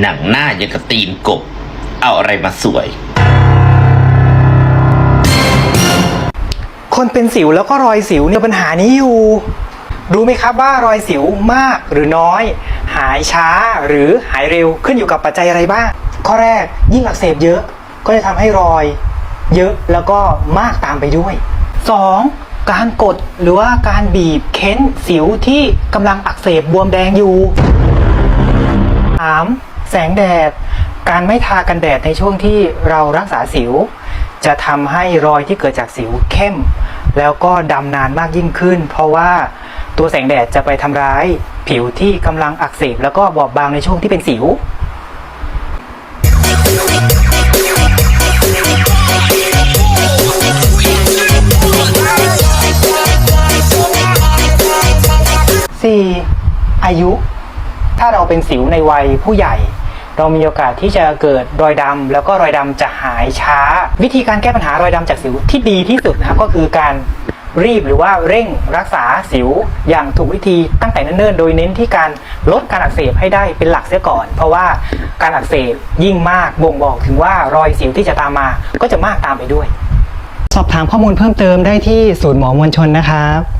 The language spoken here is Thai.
หนังหน้ายังกระตีนกบ เอาอะไรมาสวย คนเป็นสิวแล้วก็รอยสิวเนี่ยปัญหานี้อยู่ รู้ไหมครับว่ารอยสิวมากหรือน้อย หายช้าหรือหายเร็วขึ้นอยู่กับปัจจัยอะไรบ้าง ข้อแรกยิ่งอักเสบเยอะ ก็จะทำให้รอย เยอะแล้วก็มากตามไปด้วย 2. การกดหรือว่าการบีบเค้นสิวที่กำลังอักเสบบวมแดงอยู่ 3. แสงแดด การไม่ทากันแดดในช่วงที่เรารักษาสิว จะทำให้รอยที่เกิดจากสิวเข้ม แล้วก็ดำนานมากยิ่งขึ้น เพราะว่าตัวแสงแดดจะไปทำร้าย ผิวที่กำลังอักเสบแล้วก็บอบบางในช่วงที่เป็นสิว 4. อายุ ถ้าเราเป็นสิวในวัยผู้ใหญ่ เรามีโอกาสที่จะเกิดรอยดำแล้วก็รอยดำจะหายช้า วิธีการแก้ปัญหารอยดำจากสิวที่ดีที่สุดนะครับก็คือการรีบหรือว่าเร่งรักษาสิวอย่างถูกวิธีตั้งแต่เนิ่นๆ โดยเน้นที่การลดการอักเสบให้ได้เป็นหลักเสียก่อน เพราะว่าการอักเสบยิ่งมากบ่งบอกถึงว่ารอยสิวที่จะตามมาก็จะมากตามไปด้วย สอบถามข้อมูลเพิ่มเติมได้ที่ศูนย์หมอมวลชนนะครับ